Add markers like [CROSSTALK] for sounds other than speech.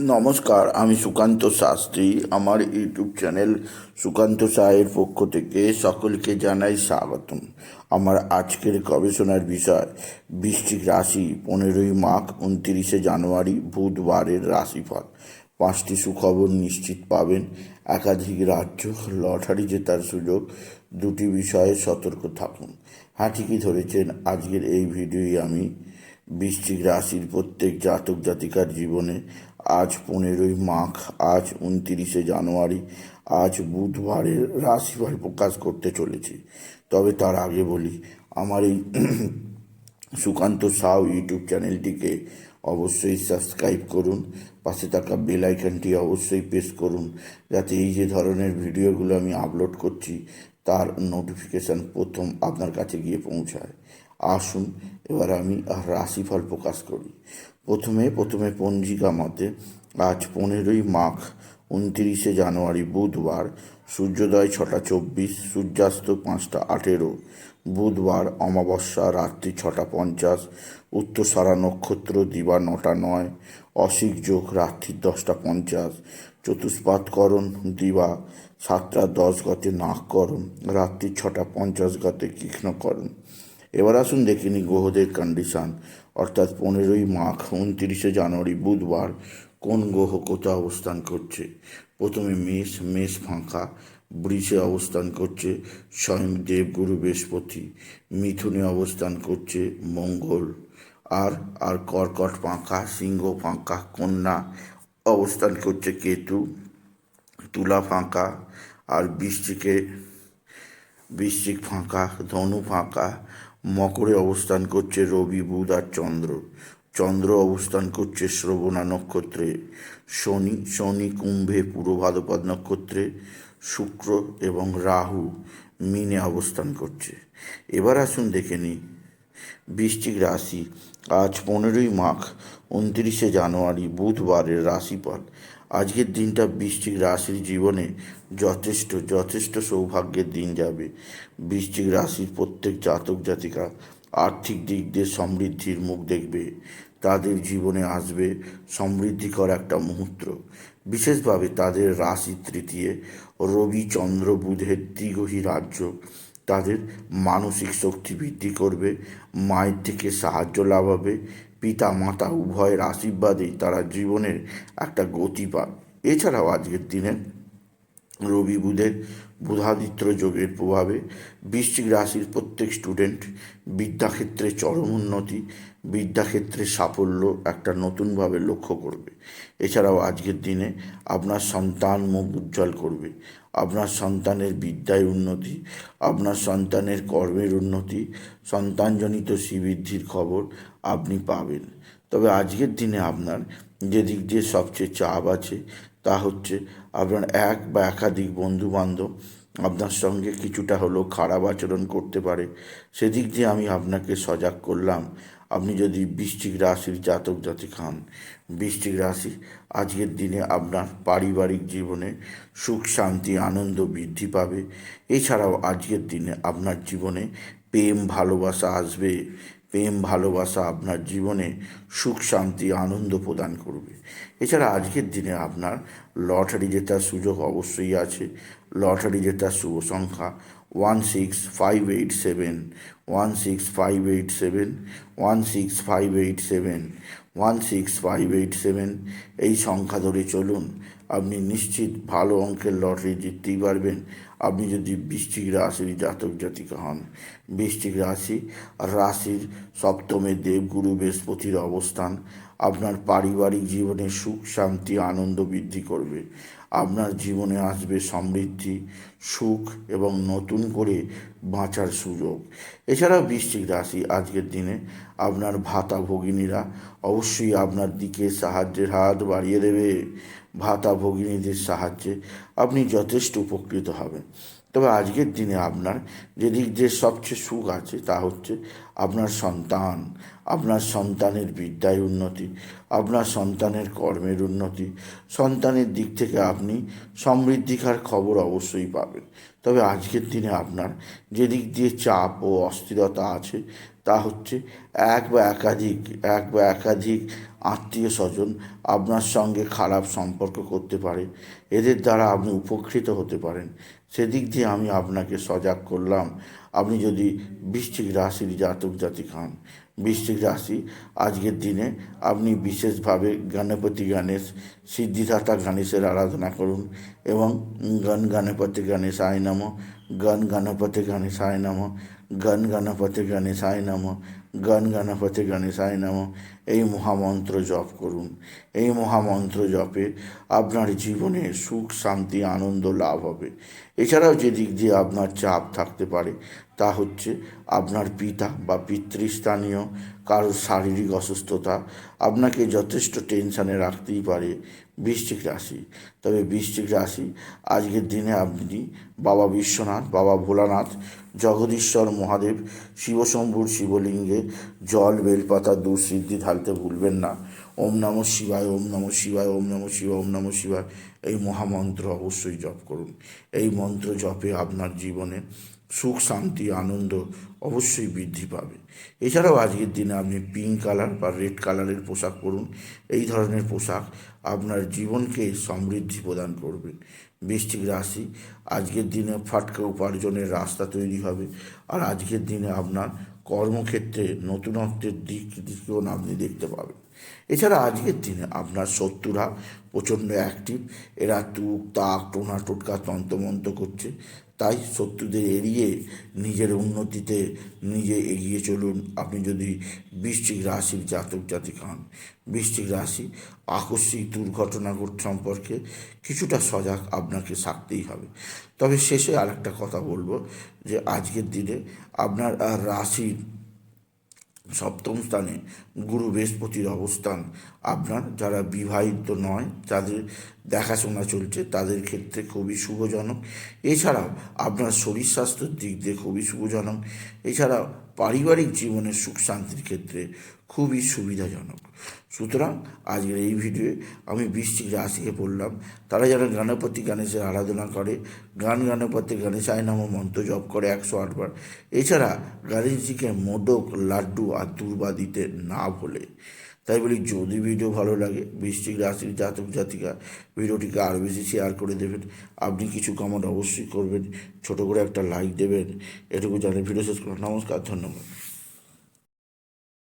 নমস্কার, আমি সুকান্ত শাস্ত্রী। আমার ইউটিউব চ্যানেল সুকান্ত সাহের পক্ষ থেকে সকলকে জানাই স্বাগতম। আমার আজকের গবেষণার বিষয়, বৃশ্চিক রাশি, পনেরোই মাঘ, উনত্রিশে জানুয়ারি, বুধবারের রাশিফল। পাঁচটি সুখবর নিশ্চিত পাবেন। একাধিক রাজ্য লটারি জেতার সুযোগ, দুটি বিষয়ে সতর্ক থাকুন। হ্যাঁ ঠিকই ধরেছেন? আজকের এই ভিডিওই আমি। বৃশ্চিক রাশির প্রত্যেক জাতক জাতিকার জীবনে আজ পনেরোই মাঘ, আজ উনতিরিশে জানুয়ারি, আজ বুধবারের রাশিফল প্রকাশ করতে চলেছি। তবে তার আগে বলি, আমার এই [CLEARS THROAT] সুকান্ত সাউ ইউটিউব চ্যানেলটিকে অবশ্যই সাবস্ক্রাইব করুন, পাশে থাকা বেল আইকনটি অবশ্যই প্রেস করুন, যাতে এই যে ধরনের ভিডিওগুলো আমি আপলোড করছি, তার নোটিফিকেশান প্রথম আপনার কাছে গিয়ে পৌঁছায়। আসুন, এবার আমি রাশিফল প্রকাশ করি। প্রথমে প্রথমে পঞ্জিকা মতে, আজ পনেরোই মাঘ, উনতিরিশে জানুয়ারি বুধবার, সূর্যোদয় ছটা চব্বিশ, সূর্যাস্ত পাঁচটা আঠেরো। বুধবার, অমাবস্যা রাত্রি ছটা পঞ্চাশ, উত্তরসারা নক্ষত্র দিবা নটা নয় অসিক যোগ রাত্রি দশটা পঞ্চাশ চতুষ্পাতকরণ দিবা সাতটা দশ গতে নাককরণ রাত্রি ছটা পঞ্চাশ গতে কৃষ্ণকরণ। এবার আসুন দেখে নিই গ্রহদের কন্ডিশন অর্থাৎ পনেরোই মাঘ, উনত্রিশে জানুয়ারি, বুধবার কোন গ্রহ কোথা অবস্থান করছে? প্রথমে মেষ মেষ ফাঁকা, বৃষে অবস্থান করছে, স্বয়ং দেবগুরু বৃহস্পতি, মিথুনে অবস্থান করছে, মঙ্গল। আর আর কর্কট ফাঁকা, সিংহ ফাঁকা, কন্যা অবস্থান করছে, কেতু, তুলা ফাঁকা, আর বৃষ্টিকে বৃশ্চিক ফাঁকা, ধনু ফাঁকা মকরে অবস্থান করছে রবি, বুধ আর চন্দ্র। চন্দ্র অবস্থান করছে শ্রবণা নক্ষত্রে। শনি শনি কুম্ভে পূর্ব ভাদ্রপদ নক্ষত্রে। শুক্র এবং রাহু মিনে অবস্থান করছে। এবার আসুন দেখে নিই। বৃশ্চিক রাশি, আজ পনেরোই মাঘ, উনত্রিশে জানুয়ারি, বুধবারের রাশিফল। আজকের দিনটা বৃশ্চিক রাশির জীবনে যথেষ্ট যথেষ্ট সৌভাগ্যের দিন যাবে। বৃশ্চিক রাশির প্রত্যেক জাতক জাতিকা আর্থিক দিক দিয়ে সমৃদ্ধির মুখ দেখবে। তাদের জীবনে আসবে সমৃদ্ধিকর একটা মুহূর্ত। বিশেষভাবে তাদের রাশি তৃতীয়, রবি, চন্দ্র, বুধের দ্বিগহী রাজ্য তাদের মানসিক শক্তি বৃদ্ধি করবে, মায়ের থেকে সাহায্য লাভ হবে পিতা মাতা উভয়ের আশীর্বাদেই তারা জীবনের একটা গতি পায় এছাড়াও আজকের দিনে রবি বুধের বুধাদিত্য যোগের প্রভাবে বৃশ্চিক রাশির প্রত্যেক স্টুডেন্ট বিদ্যাক্ষেত্রে চরম উন্নতি, বিদ্যাক্ষেত্রে সাফল্য একটা নতুনভাবে লক্ষ্য করবে। এছাড়াও আজকের দিনে আপনার সন্তান মুখ উজ্জ্বল করবে। আপনার সন্তানের বিদ্যায় উন্নতি, আপনার সন্তানের কর্মের উন্নতি, সন্তানজনিত শ্রীবৃদ্ধির খবর আপনি পাবেন। তবে আজকের দিনে আপনার যে দিক দিয়ে সবচেয়ে চাপ আছে তা হচ্ছে আপনার এক বা একাধিক বন্ধু বান্ধব আপনার সঙ্গে কিছুটা হলেও খারাপ আচরণ করতে পারে। সেদিক দিয়ে আমি আপনাকে সজাগ করলাম। আপনি যদি বৃশ্চিক রাশির জাতক জাতিক হন, বৃশ্চিক রাশি আজকের দিনে আপনার পারিবারিক জীবনে সুখ, শান্তি, আনন্দ বৃদ্ধি পাবে। এছাড়াও আজকের দিনে আপনার জীবনে প্রেম, ভালোবাসা আসবে। প্রেম, ভালোবাসা আপনার জীবনে সুখ, শান্তি, আনন্দ প্রদান করবে। এছাড়া আজকের দিনে আপনার লটারি জেতার সুযোগ অবশ্যই আছে। লটারি জেতার শুভ সংখ্যা one six five eight seven one six five eight seven one six five eight seven one six five eight seven এই সংখ্যা ধরে চলুন। আপনি নিশ্চিত ভালো অঙ্কের লটারি জিততেই পারবেন। আপনি যদি বৃষ্টিক রাশির জাতক জাতিকা হন, বৃশ্চিক রাশি রাশির সপ্তমে দেবগুরু বৃহস্পতির অবস্থান আপনার পারিবারিক জীবনে সুখ, শান্তি, আনন্দ বৃদ্ধি করবে। আপনার জীবনে আসবে সমৃদ্ধি, সুখ এবং নতুন করে বাঁচার সুযোগ। এছাড়া বৃশ্চিক রাশি আজকের দিনে আপনার ভাতা ভগিনীরা অবশ্যই আপনার দিকে সাহায্যের হাত বাড়িয়ে দেবে। ভাতা ভগিনীদের সাহায্যে আপনি যথেষ্ট উপকৃত হবেন। তবে আজকের দিনে আপনার যে দিক দিয়ে সবচেয়ে সুখ আছে তা হচ্ছে আপনার সন্তান, আপনার সন্তানের বিদ্যায় উন্নতি, আপনার সন্তানের কর্মের উন্নতি। সন্তানের দিক থেকে আপনি সমৃদ্ধিকার খবর অবশ্যই পাবেন। তবে আজকের দিনে আপনার যে দিক দিয়ে চাপ ও অস্থিরতা আছে তা হচ্ছে এক বা একাধিক, এক বা একাধিক আত্মীয় স্বজন আপনার সঙ্গে খারাপ সম্পর্ক করতে পারে। এদের দ্বারা আপনি উপকৃত হতে পারেন। সেদিক দিয়ে আমি আপনাকে সজাগ করলাম। আপনি যদি বৃশ্চিক রাশির জাতক জাতিক হন, বৃশ্চিক রাশি আজকের দিনে আপনি বিশেষভাবে গণপতি গণেশ, সিদ্ধিদাতা গণেশের আরাধনা করুন এবং গণ গণপতি গণেশায় নম গণ গণপতি গণেশায় নম গণ গণপতি গণেশায় নম, গণ গণপতি গণেশায় নম। এই মহামন্ত্র জপ করুন। এই মহামন্ত্র জপে আপনার জীবনে সুখ, শান্তি, আনন্দ লাভ হবে। এছাড়াও যে দিক দিয়ে আপনার চাপ থাকতে পারে, তা হচ্ছে আপনার পিতা বা পিতৃস্থানীয় কারোর শারীরিক অসুস্থতা আপনাকে যথেষ্ট টেনশানে রাখতেই পারে। বৃশ্চিক রাশি। তবে বৃশ্চিক রাশি, আজকের দিনে আপনি বাবা বিশ্বনাথ, বাবা ভোলানাথ, জগদীশ্বর মহাদেব, শিবশম্ভুর শিবলিঙ্গে জল, বেলপাতা, দুধ, সিদ্ধি ঢালতে ভুলবেন না। ওম নম শিবায়, ওম নম শিবায়, ওম নম শিবায়, ওম নম শিবায়। এই মহামন্ত্র অবশ্যই জপ করুন। এই মন্ত্র জপে আপনার জীবনে সুখ, শান্তি, আনন্দ অবশ্যই বৃদ্ধি পাবে। এছাড়াও আজকের দিনে আপনি পিঙ্ক কালার বা রেড কালারের পোশাক পরুন। এই ধরনের পোশাক আপনার জীবনকে সমৃদ্ধি প্রদান করবে। বৃশ্চিক রাশি, আজকের দিনে ফাটকা উপার্জনের রাস্তা তৈরি হবে। আর আজকের দিনে আপনার কর্মক্ষেত্রে নতুনত্বের দিক দিকেও আপনি দেখতে পাবেন। এছাড়া আজকের দিনে আপনার শত্রুরা প্রচণ্ড অ্যাক্টিভ এরা তুক, তাক, টোনা, টোটকা তন্তমন্ত করছে। তাই শত্রুদের এড়িয়ে নিজের উন্নতিতে নিজে এগিয়ে চলুন। আপনি যদি বৃষ্টিক রাশির জাতক জাতিক হন বৃষ্টিক রাশি আকস্মিক দুর্ঘটনা সম্পর্কে কিছুটা সজাগ আপনাকে থাকতেই হবে। তবে শেষে আর একটা কথা বলব যে, আজকের দিনে আপনার রাশির সপ্তম স্থানে গুরু বৃহস্পতির অবস্থান। আপনার যারা বিবাহিত নয় তাদের দেখাশোনা চলছে, তাদের ক্ষেত্রে খুবই শুভজনক। এছাড়াও আপনার শরীর স্বাস্থ্যের দিক দিয়ে খুবই শুভজনক। এছাড়াও পারিবারিক জীবনের সুখ শান্তির ক্ষেত্রে খুবই সুবিধাজনক। সুতরাং আজকের এই ভিডিওয়ে আমি বৃষ্টিক রাশিকে বললাম, তারা যারা গণপতি গণেশের আরাধনা করে, গান গণপতি গণেশায় নাম মন্ত্র জপ করে একশো আটবার এছাড়া গণেশজিকে মোদক, লাড্ডু আর দুর্বা দিতে না ভোলে তাই বলি, যদি ভিডিও ভালো লাগে বৃষ্টিক রাশির জাতক জাতিকা, ভিডিওটিকে আরও বেশি শেয়ার করে দেবেন। আপনি কিছু কমেন্ট অবশ্যই করবেন, ছোট করে একটা লাইক দেবেন। এটুকু জানে ভিডিও শেষ করুন নমস্কার, ধন্যবাদ।